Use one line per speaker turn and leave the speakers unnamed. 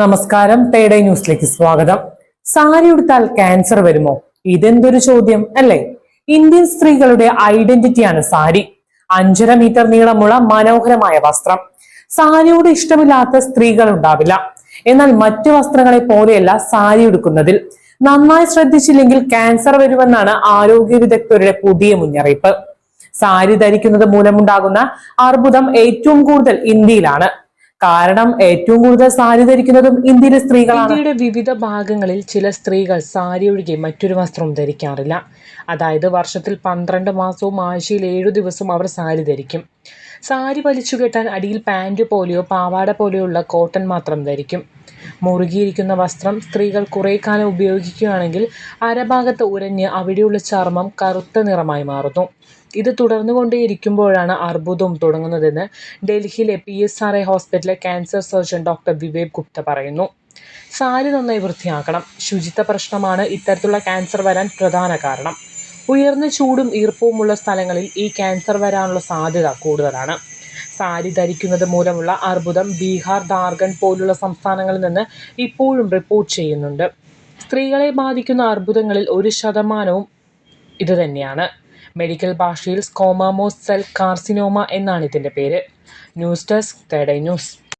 നമസ്കാരം തേടേ ന്യൂസിലേക്ക് സ്വാഗതം. സാരി ഉടുത്താൽ ക്യാൻസർ വരുമോ? ഇതെന്തൊരു ചോദ്യം അല്ലേ? ഇന്ത്യൻ സ്ത്രീകളുടെ ഐഡന്റിറ്റിയാണ് സാരി. അഞ്ചര മീറ്റർ നീളമുള്ള മനോഹരമായ വസ്ത്രം. സാരിയോട് ഇഷ്ടമില്ലാത്ത സ്ത്രീകൾ ഉണ്ടാവില്ല. എന്നാൽ മറ്റു വസ്ത്രങ്ങളെ പോലെയല്ല സാരി ഉടുക്കുന്നതിൽ. നന്നായി ശ്രദ്ധിച്ചില്ലെങ്കിൽ ക്യാൻസർ വരുമെന്നാണ് ആരോഗ്യ വിദഗ്ധരുടെ പുതിയ മുന്നറിയിപ്പ്. സാരി ധരിക്കുന്നത് മൂലമുണ്ടാകുന്ന അർബുദം ഏറ്റവും കൂടുതൽ ഇന്ത്യയിലാണ്. കാരണം ഏറ്റവും കൂടുതൽ സാരി ധരിക്കുന്നതും ഇന്ത്യയിലെ സ്ത്രീകളാണ്.
ഇന്ത്യയുടെ വിവിധ ഭാഗങ്ങളിൽ ചില സ്ത്രീകൾ സാരി ഒഴികെ മറ്റൊരു വസ്ത്രം ധരിക്കാറില്ല. അതായത് വർഷത്തിൽ പന്ത്രണ്ട് മാസവും ആഴ്ചയിൽ ഏഴു ദിവസവും അവർ സാരി ധരിക്കും. സാരി വലിച്ചു കെട്ടാൻ അടിയിൽ പാന്റ് പോലെയോ പാവാട പോലെയുള്ള കോട്ടൺ മാത്രം ധരിക്കും. മുറുകിയിരിക്കുന്ന വസ്ത്രം സ്ത്രീകൾ കുറേ കാലം ഉപയോഗിക്കുകയാണെങ്കിൽ അരഭാഗത്ത് ഉരഞ്ഞ് അവിടെയുള്ള ചർമ്മം കറുത്ത നിറമായി മാറുന്നു. ഇത് തുടർന്നുകൊണ്ടേയിരിക്കുമ്പോഴാണ് അർബുദവും തുടങ്ങുന്നതെന്ന് ഡൽഹിയിലെ പി എസ് ആർ എ ഹോസ്പിറ്റലിലെ cancer surgeon doctor Vivek Gupta പറയുന്നു. സാരി നന്നായി വൃത്തിയാക്കണം. ശുചിത്വ പ്രശ്നമാണ് ഇത്തരത്തിലുള്ള ക്യാൻസർ വരാൻ പ്രധാന കാരണം. ഉയർന്ന ചൂടും ഈർപ്പവുമുള്ള സ്ഥലങ്ങളിൽ ഈ ക്യാൻസർ വരാനുള്ള സാധ്യത കൂടുതലാണ്. സാരി ധരിക്കുന്നത് മൂലമുള്ള അർബുദം ബീഹാർ ജാർഖണ്ഡ് പോലുള്ള സംസ്ഥാനങ്ങളിൽ നിന്ന് ഇപ്പോഴും റിപ്പോർട്ട് ചെയ്യുന്നുണ്ട്. സ്ത്രീകളെ ബാധിക്കുന്ന അർബുദങ്ങളിൽ ഒരു ശതമാനവും ഇതുതന്നെയാണ് മെഡിക്കൽ ഭാഷയിൽ സ്കോമാമോസ് സെൽ കാർസിനോമ എന്നാണ് ഇതിന്റെ പേര്. ന്യൂസ് ഡെസ്ക് തേടൈ ന്യൂസ്.